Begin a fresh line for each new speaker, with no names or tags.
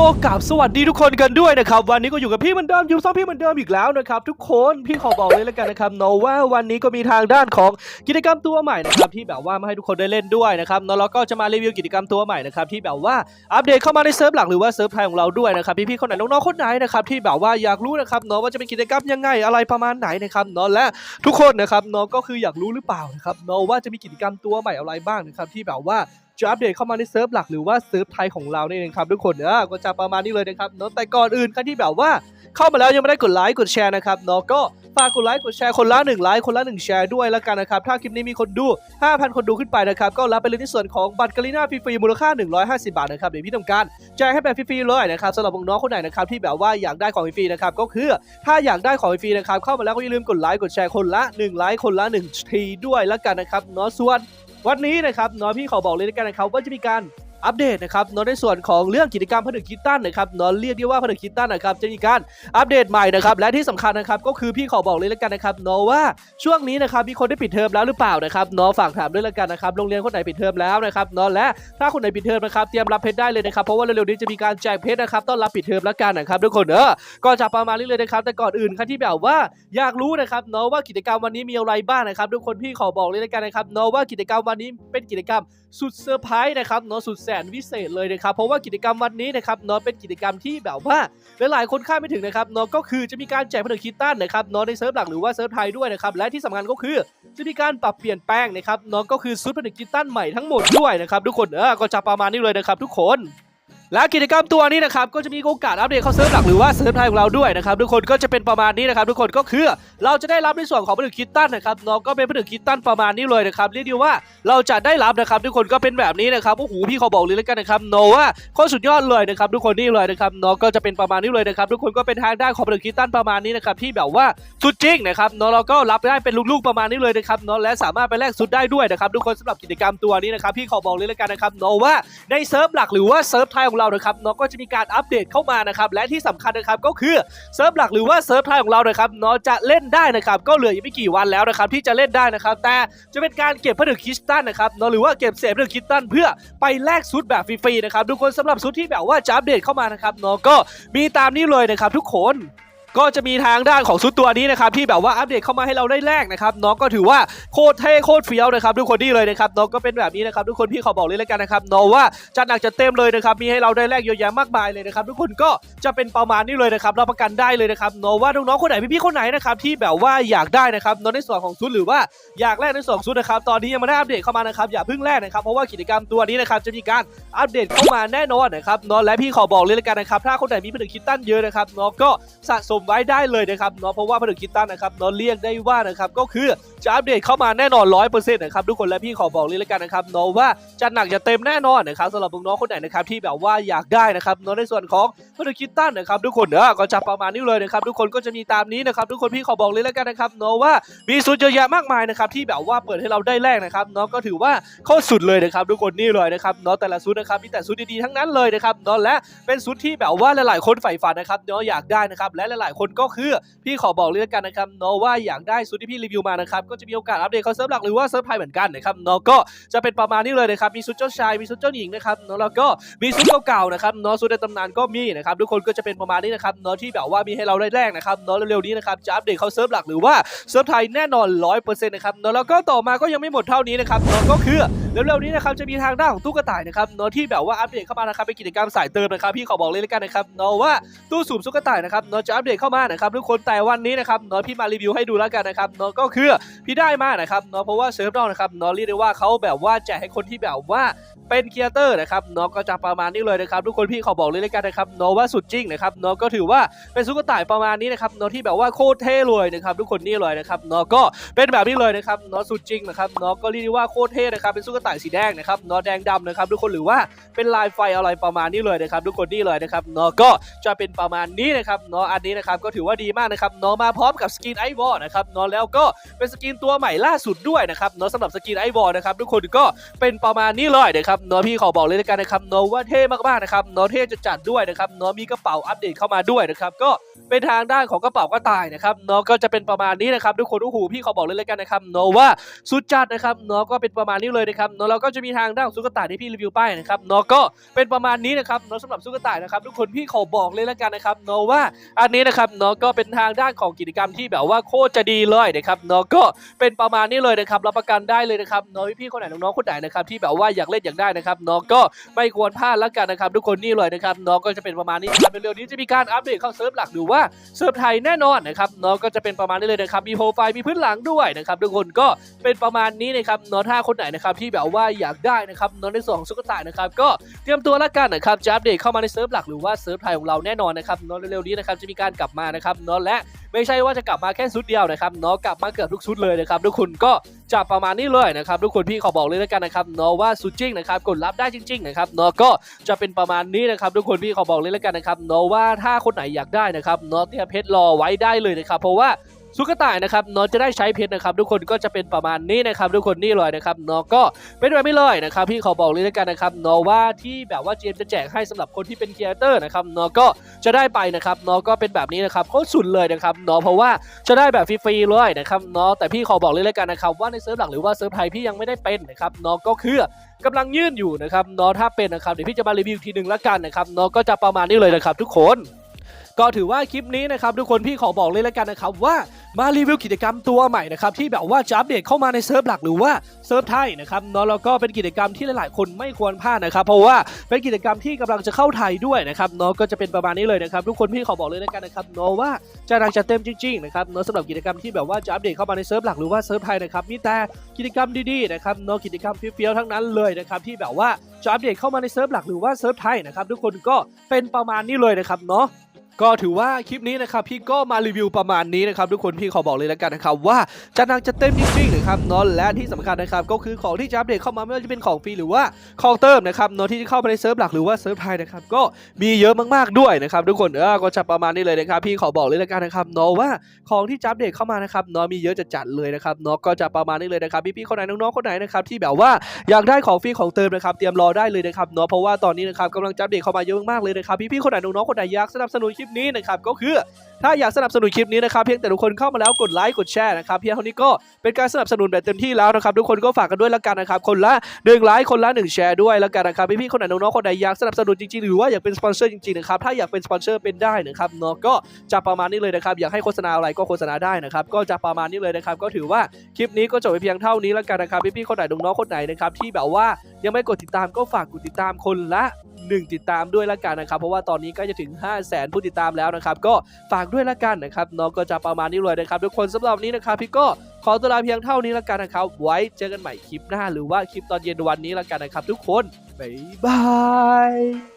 ก็กราบสวัสดีทุกคนกันด้วยนะครับ วันนี้ก็อยู่กับพี่เหมือนเดิมอยู่ซ้อมพี่เหมือนเดิมอีกแล้วนะครับ ทุกคนพี่ขอบอกเลยแล้วกันนะครับเนาะว่าวันนี้ก็มีทางด้านของกิจกรรมตัวใหม่นะครับที่แบบว่ามาให้ทุกคนได้เล่นด้วยนะครับเนาะแล้วก็จะมารีวิวกิจกรรมตัวใหม่นะครับที่แบบว่าอัปเดตเข้ามาในเซิร์ฟหลักหรือว่าเซิร์ฟไทยของเราด้วยนะครับพี่ๆคนไหนน้องๆคนไหนนะครับที่แบบว่าอยากรู้นะครับเนาะว่าจะเป็นกิจกรรมยังไงอะไรประมาณไหนนะครับเนาะและทุกคนนะครับเนาะก็คืออยากรู้หรือเปล่านะครับเนาะว่าจะมีกิจกรรมตัวใหม่อะไรบ้างนะครับที่แบบว่า จะอัปเดตเข้ามาในเซิร์ฟหลักหรือว่าเซิร์ฟไทยของเรานี่เองครับทุกคนเนอะก็จะประมาณนี้เลยนะครับเนาะแต่ก่อนอื่นใครที่แบบว่าเข้ามาแล้วยังไม่ได้กดไลค์กดแชร์นะครับเนาะก็ฝากกดไลค์กดแชร์คนละ1ไลค์คนละ1แชร์ด้วยแล้วกันนะครับ ถ้าคลิปนี้มีคนดู 5,000 คนดูขึ้นไปนะครับ ก็รับไปเลยในส่วนของบัตรกาลิน่าฟรีๆมูลค่า 150 บาทนะครับ เดี๋ยวพี่ทำการแจกให้แบบฟรีๆเลยนะครับสำหรับน้องคนไหนนะครับที่แบบว่าอยากได้ของฟรีนะครับก็คือถ้าอยากได้ของฟรีนะครับเข้ามาแล้วก็อย่าลืมกดไลค์กดแชร์คนละ1ไลค์คนละ1ทีด้วยแล้วกันนะครับเนาะส่วน วันนี้นะครับน้อยพี่ขอบอกเลยกันนะครับว่าจะมีการ อัปเดตนะครับนอยในส่วนของเรื่องกิจกรรมผนึกคิดตันนะครับนอยเรียกได้ว่าผนึกคิดตันนะครับจะมีการอัปเดตใหม่นะครับและที่สำคัญนะครับก็คือพี่ขอบอกเลยแล้วกันนะครับนอว่าช่วงนี้นะครับมีคนได้ปิดเทอมแล้วหรือเปล่านะครับนอฝากถามด้วยแล้วกันนะครับโรงเรียนคนไหนปิดเทอมแล้วนะครับนอและถ้าคนไหนปิดเทอมนะครับเตรียมรับเพชรได้เลยนะครับเพราะว่าเร็วๆนี้จะมีการแจกเพชรนะครับต้อนรับปิดเทอมแล้วกันนะครับทุกคนเออก็จะประมาณนี้เลยนะครับแต่ก่อนอื่นครับที่แบบว่าอยากรู้นะครับนอว่ากิจกรรมวันนี้มีอะไรบ้างนะครับทุกคนพี่ขอบอกเลยแล้วกันนะครับนอว่ากิจกรรมวันนี้เป็นกิจกรรมสุดเซอร์ไพรส์นะครับนสุดแสนวิเศษเลยนะครับ เพราะว่ากิจกรรมวันนี้นะครับเนาะเป็นกิจกรรมที่แบบว่าหลายๆคนคาดไม่ถึงนะครับเนาะก็คือจะมีการแจกผนึกคิตตันนะครับเนาะในเซิร์ฟหลักหรือว่าเซิร์ฟไทยด้วยนะครับและที่สำคัญก็คือจะมีการปรับเปลี่ยนแปลงนะครับเนาะก็คือซุดผนึกคิตตันใหม่ทั้งหมดด้วยนะครับทุกคนเออก็จะประมาณนี้เลยนะครับทุกคน และกิจกรรมตัวนี้นะครับก็จะมีโอกาสอัปเดตเข้าเซิร์ฟหลักหรือว่าเซิร์ฟไทยของเราด้วยนะครับทุกคนก็จะเป็นประมาณนี้นะครับทุกคนก็คือเราจะได้รับในส่วนของผนึกคิดตันนะครับเนาะก็เป็นผนึกคิดตันประมาณนี้เลยนะครับเรียกได้ว่าเราจะได้รับนะครับทุกคนก็เป็นแบบนี้นะครับโอ้โหพี่เขาบอกเลยแล้วกันนะครับโนว่าโคตรสุดยอดเลยนะครับทุกคนนี่เลยนะครับเนาะก็จะเป็นประมาณนี้เลยนะครับทุกคนก็เป็นทางด้านของผนึกคิดตันประมาณนี้นะครับที่แบบว่าสุดจริงนะครับเนาะเราก็รับได้เป็นลูกๆประมาณนี้เลยนะครับเนาะและสามารถไปแลกสุดได้ด้วยนะครับทุกคนสำหรับกิจกรรมตัวนี้นะครับพี่ขอบอกเลยแล้วกันนะครับเนว่าในเซิร์ฟหลักหรือว่าเซิร์ฟไทยของเรานะครับเนาะก็จะมีการอัปเดตเข้ามานะครับและที่สำคัญนะครับก็คือเซิร์ฟหลักหรือว่าเซิร์ฟไทยของเรานะครับเนาะจะเล่นได้นะครับก็เหลืออีกไม่กี่วันแล้วนะครับที่จะเล่นได้นะครับแต่จะเป็นการเก็บผลึกคริสตัลนะครับเนาะหรือว่าเก็บเศษผลึกคริสตัลเพื่อไปแลกซุดแบบฟรีๆนะครับทุกคนสำหรับซุดที่แบบว่าจะอัปเดตเข้ามานะครับเนาะก็มีตามนี้เลยนะครับทุกคน ก็จะมีทางด้านของซุดตัวนี้นะครับที่แบบว่าอัปเดตเข้ามาให้เราได้แลกนะครับเนาะก็ถือว่าโคตรเท่โคตรเฟี้ยวนะครับทุกคนนี่เลยนะครับเนาะก็เป็นแบบนี้นะครับทุกคนพี่ขอบอกเลยแล้วกันนะครับเนาะว่าจัดหนักจัดเต็มเลยนะครับมีให้เราได้แลกเยอะแยะมากมายเลยนะครับทุกคนก็จะเป็นประมาณนี้เลยนะครับรับประกันได้เลยนะครับเนาะว่าน้องๆคนไหนพี่ๆคนไหนนะครับที่แบบว่าอยากได้นะครับเนาะในส่วนของซุดหรือว่าอยากแลกในส่วนของซุดนะครับตอนนี้ยังไม่ได้อัปเดตเข้ามานะครับอย่าเพิ่งแลกนะครับเพราะว่ากิจกรรมตัวนี้นะครับจะมีการอัปเดตเข้ามาแน่นอนนะครับเนาะและพี่ขอบอกเลยแล้วกันนะครับถ้าคนไหนมีผนึกคิดตั้นเยอะนะครับเนาะก็สะสมไว้ได้เลยนะครับเนาะเพราะว่าผนึกคิดตั้นนะครับเนาะเรียกได้ว่านะครับก็คือจะอัปเดตเข้ามาแน่นอนร้อยเปอร์เซ็นต์นะครับทุกคนและพี่ขอบอกเลยแล้วกันนะครับเนาะว่าจะหนักจะเต็มแน่นอนนะครับสำหรับน้องคนไหนนะครับที่แบบว่าอยากได้นะครับเนาะในส่วนของผนึกคิดตั้นนะครับทุกคนเนาะก็จะประมาณนี้เลยนะครับทุกคนก็จะมีตามนี้นะครับทุกคนพี่ขอบอกเลยแล้วกันนะครับเนาะว่ามีสุดเยอะแยะมากมายนะครับที่แบบว่าเปิดให้เราได้แลกนะครับเนาะก็ถือว่าโคตรสุดเลยนะครับทุกคนนี่เลยนะครับเนาะแต่ละซุดนะครับมีแต่ซุดดีๆทั้งนั้นเลยนะครับเนาะและเป็นซุดที่แบบว่าหลายๆคนใฝ่ฝันนะครับเนาะอยากได้นะครับและหลายคนก็คือ พี่ขอบอกเลยละกันนะครับเนาะว่าอยากได้ซุดที่พี่รีวิวมานะครับก็จะมีโอกาสอัปเดตเข้าเซิร์ฟหลักหรือว่าเซิร์ฟไทยเหมือนกันนะครับเนาะก็จะเป็นประมาณนี้เลยนะครับมีซุดเจ้าชายมีซุดเจ้าหญิงนะครับเนาะแล้วก็มีซุดเก่าๆนะครับเนาะซุดในตำนานก็มีนะครับทุกคนก็จะเป็นประมาณนี้นะครับเนาะที่แบบว่ามีให้เราได้แลกนะครับเนาะเร็วๆนี้นะครับจะอัปเดตเขาเซิร์ฟหลักหรือว่าเซิร์ฟไทยแน่นอน100%นะครับเนาะแล้วก็ต่อมาก็ยังไม่หมดเท่านี้นะครับเนาะก็คือเร็วๆนี้นะครับจะมีทางด้านของตู้กระต่ายนะครับเนาะที่แบบว่าอัปเดตเข้ามานะครับเป็นกิจกรรมสายเติมนะครับพี่ขอบอกเลยละกันนะครับเนาะว่าตู้สูบซุกกระต่ายนะครับเนาะจะอัปเดตเข้ามานะครับทุกคนแต่วันนี้นะครับเนาะพี่มารีวิวให้ดูแล้วกันนะครับเนาะก็คือพี่ได้มานะครับเนาะเพราะว่าเซิร์ฟนอกนะครับเนาะเรียกได้ว่าเขาแบบว่าแจกให้คนที่แบบว่าเป็นเคียเตอร์นะครับเนาะก็จะประมาณนี้เลยนะครับทุกคนพี่ขอบอกเลยแล้วกันนะครับเนาะว่าสุดจริงนะครับเนาะก็ถือว่าเป็นซุกต่ายประมาณนี้นะครับเนาะที่แบบว่าโคตรเท่เลยนะครับทุกคนนี่เลยนะครับเนาะก็เป็นแบบนี้เลยนะครับเนาะสุดจริงนะครับเนาะก็เรียกได้ว่าโคตรเท่นะครับเป็นซุกต่ายสีแดงนะครับเนาะแดงดำนะครับทุกคนหรือว่าเป็นลายไฟอะไรประมาณนี้เลยนะครับทุกคนนี่เลยนะครับเนาะก็จะเป็นประมาณนี้นะครับเนาะอันนี้นะครับก็ถือว่าดีมากนะครับเนาะมาพร้อมกับสกินไอวอร์นะครับเนาะแล้วก็เป็นสกินตัวใหม่ล่าสุดด้วยนะครับเนาะสำหรับสกินไอวอร์นะครับทุกคนก็เป็นประมาณนี้เลยนะครับเนาะพี่ขอบอกเลยแล้วกันนะครับเนาะว่าเท่มากๆนะครับเนาะเท่จะจัดด้วยนะครับเนาะมีกระเป๋าอัปเดตเข้ามาด้วยนะครับก็เป็นทางด้านของกระเป๋ากระต่ายนะครับเนาะก็จะเป็นประมาณนี้นะครับทุกคนโอ้โหพี่ขอบอกเลยแล้วกันนะครับเนาะว่าสุดจัดนะครับเนาะก็เป็นประมาณนี้เลยนะครับนาะแล้วก็จะมีทางด้านของซุกตาที่พี่รีวิวไปนะครับเนาะก็เป็นประมาณนี้นะครับนาะสำหรับซุกตานะครับทุกคนพี่ขอบอกเลยแล้วกันนะครับนาะว่าอันนี้นะครับเนาะก็เป็นทางด้านของกิจกรรมที่แบบว่าโคตรจะดีเลยนะครับเนาะก็เป็นประมาณนี้เลยนะครับรับประกันได้เลยนะครับเนาะพี่ๆคนไหนน้องๆคนไหนนะครับที่แบบว่าอยากเล่นอยากได้นะครับเนาะก็ไม่ควรพลาดแล้วกันนะครับทุกคนนี่เลยนะครับเนาะก็จะเป็นประมาณนี้นะครับเร็วๆนี้จะมีการอัปเดตเข้าเซิร์ฟหลักหรือว่าเซิร์ฟไทยแน่นอนนะครับเนาะก็จะเป็นประมาณนี้เลยนะครับมีโปรไฟล์มีพื้นหลังด้วยนะครับทุกคนก็เป็นประมาณนี้นะครับเนาะถ้าคนไหนนะครับที่แบบว่าอยากได้นะครับเนาะในส่วนของซุกตานะครับก็เตรียมตัวแล้วกันนะครับจะอัปเดตเข้ามาในเซิร์ฟหลักหรือว่าเซิร์ฟไทยของเราแน่นอนนะครับเนาะเร็วๆนี้นะครับจะมีการกลับมานะครับเนาะและไม่ใช่ว่าจะกลับมาแค่ชุดเดียวนะครับเนาะกลับมาเกือบทุกชุดเลยนะครับทุกคนก็จะประมาณนี้เลยนะครับทุกคนพี่ขอบอกเลยแล้วกันนะครับเนาะว่าซูจิ้งนะครับกดรับได้จริงๆนะครับเนาะก็จะเป็นประมาณนี้นะครับทุกคนพี่ขอบอกเลยแล้วกันนะครับเนาะว่าถ้าคนไหนอยากได้นะครับเนาะเตรียมเพชรรอไว้ได้เลยนะครับเพราะว่า สุกต่ายนะครับเนาะจะได้ใช้เพชรนะครับทุกคนก็จะเป็นประมาณนี้นะครับทุกคนนี่เลยนะครับเนาะก็เป็นแบบไม่เลยนะครับพี่ขอบอกเลยแล้วกันนะครับเนาะว่าที่แบบว่าเจมจะแจกให้สำหรับคนที่เป็นครีเอเตอร์นะครับเนาะก็จะได้ไปนะครับเนาะก็เป็นแบบนี้นะครับโคตรสุดเลยนะครับเนาะเพราะว่าจะได้แบบฟรีๆเลยนะครับเนาะแต่พี่ขอบอกเลยแล้วกันนะครับว่าในเซิร์ฟหลักหรือว่าเซิร์ฟไทยพี่ยังไม่ได้เป็นนะครับเนาะก็คือกำลังยื่นอยู่นะครับนาะถ้าเป็นนะครับเดี๋ยวพี่จะมารีวิวทีหนึ่งละกันนะครับนาะก็จะประมาณนี้เลยนะครับทุกคน ก็ถือว่าคลิปนี้นะครับทุกคนพี่ขอบอกเลยแล้วกันนะครับว่ามารีวิวกิจกรรมตัวใหม่นะครับที่แบบว่าจะอัปเดตเข้ามาในเซิร์ฟหลักหรือว่าเซิร์ฟไทยนะครับเนาะแล้วก็เป็นกิจกรรมที่หลายๆ คนไม่ควรพลาดนะครับ เพราะว่าเป็นกิจกรรมที่กำลังจะเข้าไทยด้วยนะครับเนาะก็จะเป็นประมาณนี้เลยนะครับทุกคนพี่ขอบอกเลยแล้วกันนะครับเนาะว่าจะรังจะเต็มจริงๆนะครับเนาะสำหรับกิจกรรมที่แบบว่าจะอัปเดตเข้ามาในเซิร์ฟหลักหรือว่าเซิร์ฟไทยนะครับมีแต่กิจกรรมดีๆนะครับเนาะกิจกรรมเฟี้ยวๆทั้งนั้นเลยนะครับที่แบบว่าจะอัปเดตเข้ามาในเซิร์ฟหลักหรือว่าเซิร์ฟไทยนะครับทุกคนก็เป็นประมาณนี้เลยนะครับเนาะ ก็ถือว่าคลิปนี้นะครับพี่ก็มารีวิวประมาณนี้นะครับทุกคนพี่ขอบอกเลยแล้วกันนะครับว่าจะหนักจะเต็มจริงๆนะครับนาะและที่สำคัญนะครับก็คือของที่จะอัปเดตเข้ามาไม่ว่าจะเป็นของฟรีหรือว่าของเติมนะครับนาะที่จะเข้าไปในเซิร์ฟหลักหรือว่าเซิร์ฟไทยนะครับก็มีเยอะมากๆด้วยนะครับทุกคนเออก็จะประมาณนี้เลยนะครับพี่ขอบอกเลยแล้วกันนะครับนาะว่าของที่จะอัปเดตเข้ามานะครับนาะมีเยอะจะจัดเลยนะครับนาะก็จะประมาณนี้เลยนะครับพี่ๆคนไหนน้องๆคนไหนนะครับที่แบบว่าอยากได้ของฟรีของเติมนะครับเตรียมรอได้เลยนะครับนาะเพราะว่าตอนนี้นะครับกำลังจะอัปเดตเข้ามาเยอะมากๆเลยนะครับพี่ๆคนไหนน้องๆคนไหนอยากสนับสนุนคลิปนี้นะครับก็คือถ้าอยากสนับสนุนคลิปนี้นะครับเพียงแต่ทุกคนเข้ามาแล้วกดไลค์กดแชร์นะครับเพียงเท่านี้ก็เป็นการสนับสนุนแบบเต็มที่แล้วนะครับทุกคนก็ฝากกันด้วยละกันนะครับคนละหนึ่งไลค์คนละหนึ่งแชร์ด้วยละกันนะครับพี่ๆคนไหนน้องๆคนไหนอยากสนับสนุนจริงๆหรือว่าอยากเป็นสปอนเซอร์จริงๆนะครับถ้าอยากเป็นสปอนเซอร์เป็นได้นะครับเนาะก็จะประมาณนี้เลยนะครับอยากให้โฆษณาอะไรก็โฆษณาได้นะครับก็จะประมาณนี้เลยนะครับก็ถือว่าคลิปนี้ก็จบไปเพียงเท่านี้ละกันนะครับพี่ๆคนไหนน้องๆคนไหนนะครับที่แบบว่ายังไม่กดติดตามก็ฝากกดติดตามคนละ หนึ่งติดตามด้วยละกันนะครับ เพราะว่าตอนนี้ก็จะถึง 5 0 0แสนผู้ติดตามแล้วนะครับ ก็ฝากด้วยละกันนะครับน้องก็จะประมาณนี้เลยนะครับทุกคนสำหรับนนี้นะครับพี่ก็ขอตัวลาเพียงเท่านี้ละกันนะครับ ไว้เจอกันใหม่คลิปหน้าหรือว่าคลิปตอนเย็นวันนี้ละกันนะครับ ทุกคนบ๊ายบาย